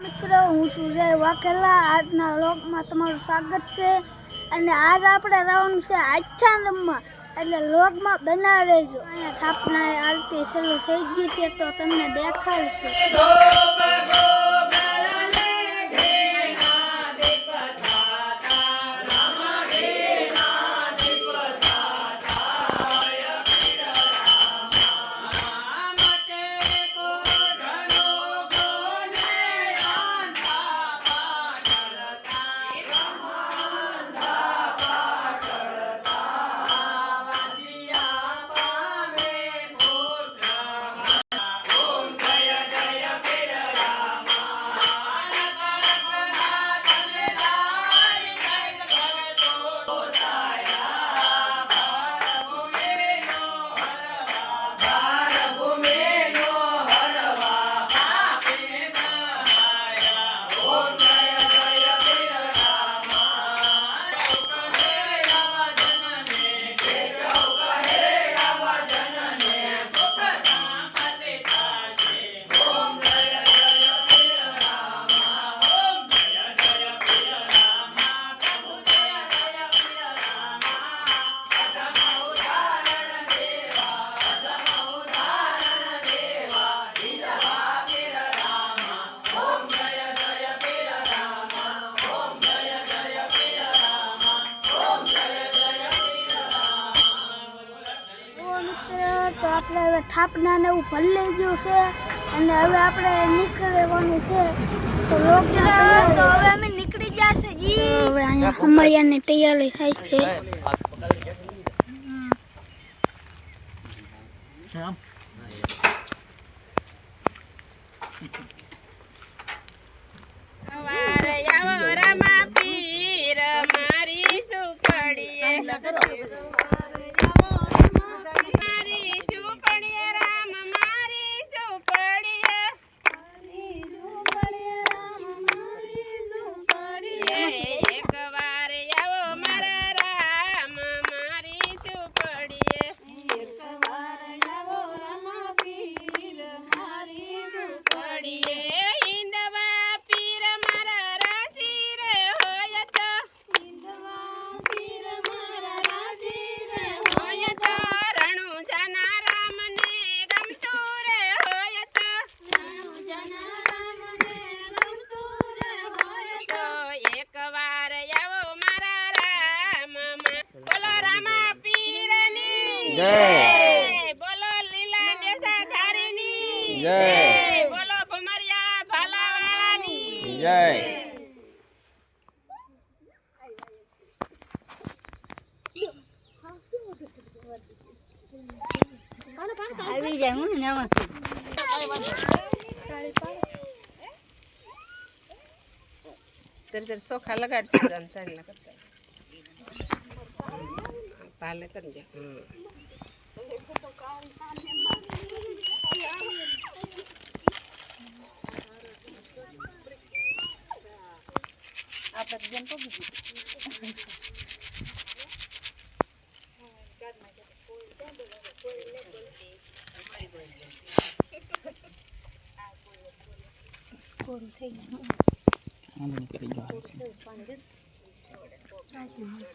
મિત્રો, હું સુજય જય વાઘેલા. આજના લોકમાં તમારું સ્વાગત છે. અને આજ આપણે રહેવાનું છે આચ્છા રમવા એટલે લોકમાં બનાવી રહેજો. અહીંયા થાપના આરતી શરૂ થઈ ગઈ છે, તો તમને દેખાડશે. આપણે ને એવું ભલે લીધું છે અને હવે આપણે નીકળવાનું છે. તો લોકડાઉન તો હવે અમે નીકળી જશે જી. હવે અહીંયા હમૈયાની તૈયારી થાય છે. મારી સુપડીએ મારી ઝૂંપડીએ રામ મારી ઝૂંપડીએ એક વાર આવો મારા રામ મારી ઝૂંપડીએ પડીએ ઈંદવા પીર મારા રાજી રે હોય તો હોય તો રણુ જાના રામને ગમતું રે હોય તો તો એક વાર આવો મારા રામ બોલો રામા પીરની જય. બોલો લીલા મેસા ધારીની જય. બોલો ભમરિયા ભાલાવાળાની. જય. આવી જાય હું ને જર જર સોખા લગાડતી જાન લગાડતા પાલે કરજે હમ બધા આવી જાય ને હાલો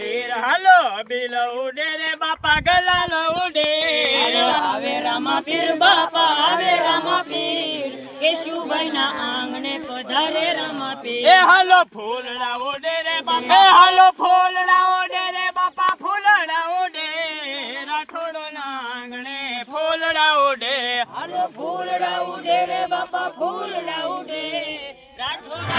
પીર હાલો બિલ ઉડે રે બાપા ગલાલ ઉડે. આવે રામા પીર બાપા આવે રામા પીર. કેશુભાઈ ના આંગણે પધારે રામા પીર. એ હાલો ફૂલડા ઉડે રે બાપા એ હાલો ફૂલડા ઉડે રે બાપા ફૂલડા ઉડે. રાઠોડો ના આંગણે ફૂલડા ઉડે. હાલો ફૂલડા ઉડે રે બાપા ફૂલડા ઉડે. રાઠોડ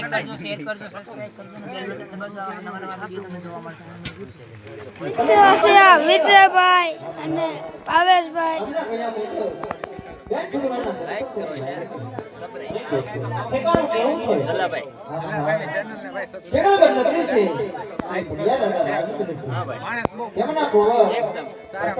લાઈક કરજો શેર કરજો સબસ્ક્રાઇબ કરજો અને બેલ બટન દબાવજો આવા નવા નવા વિડિયો તમને જોવા મળશે. મિત્રો છે આ વિજયભાઈ અને ભાવેશભાઈ. કરો બહુ એકદમ. સારા